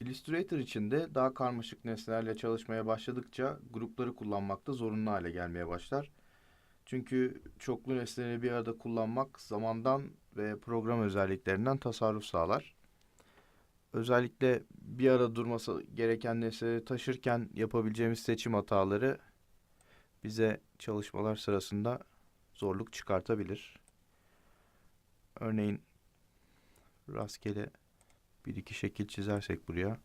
Illustrator içinde daha karmaşık nesnelerle çalışmaya başladıkça grupları kullanmakta zorunlu hale gelmeye başlar. Çünkü çoklu nesneleri bir arada kullanmak zamandan ve program özelliklerinden tasarruf sağlar. Özellikle bir arada durması gereken nesneleri taşırken yapabileceğimiz seçim hataları bize çalışmalar sırasında zorluk çıkartabilir. Örneğin rastgele bir iki şekil çizersek buraya.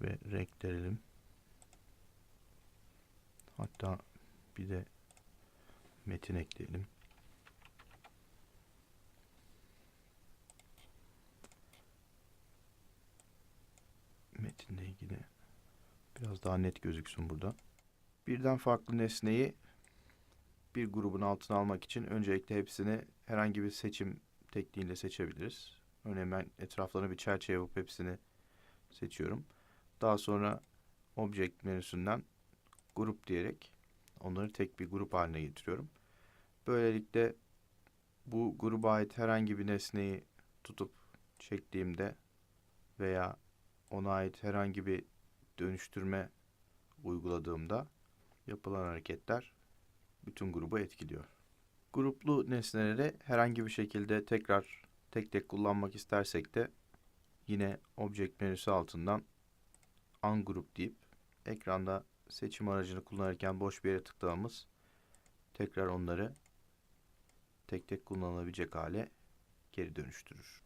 Ve renk verelim. Hatta bir de metin ekleyelim. Metinle ilgili biraz daha net gözüksün burada. Birden farklı nesneyi bir grubun altına almak için öncelikle hepsini herhangi bir seçim tekniğiyle seçebiliriz. Örneğin ben etraflarına bir çerçeve yapıp hepsini seçiyorum. Daha sonra Object menüsünden grup diyerek onları tek bir grup haline getiriyorum. Böylelikle bu gruba ait herhangi bir nesneyi tutup çektiğimde veya ona ait herhangi bir dönüştürme uyguladığımda yapılan hareketler bütün grubu etkiliyor. Gruplu nesneleri herhangi bir şekilde tekrar tek tek kullanmak istersek de yine Object menüsü altından Ungroup deyip ekranda seçim aracını kullanırken boş bir yere tıklamamız tekrar onları tek tek kullanılabilecek hale geri dönüştürür.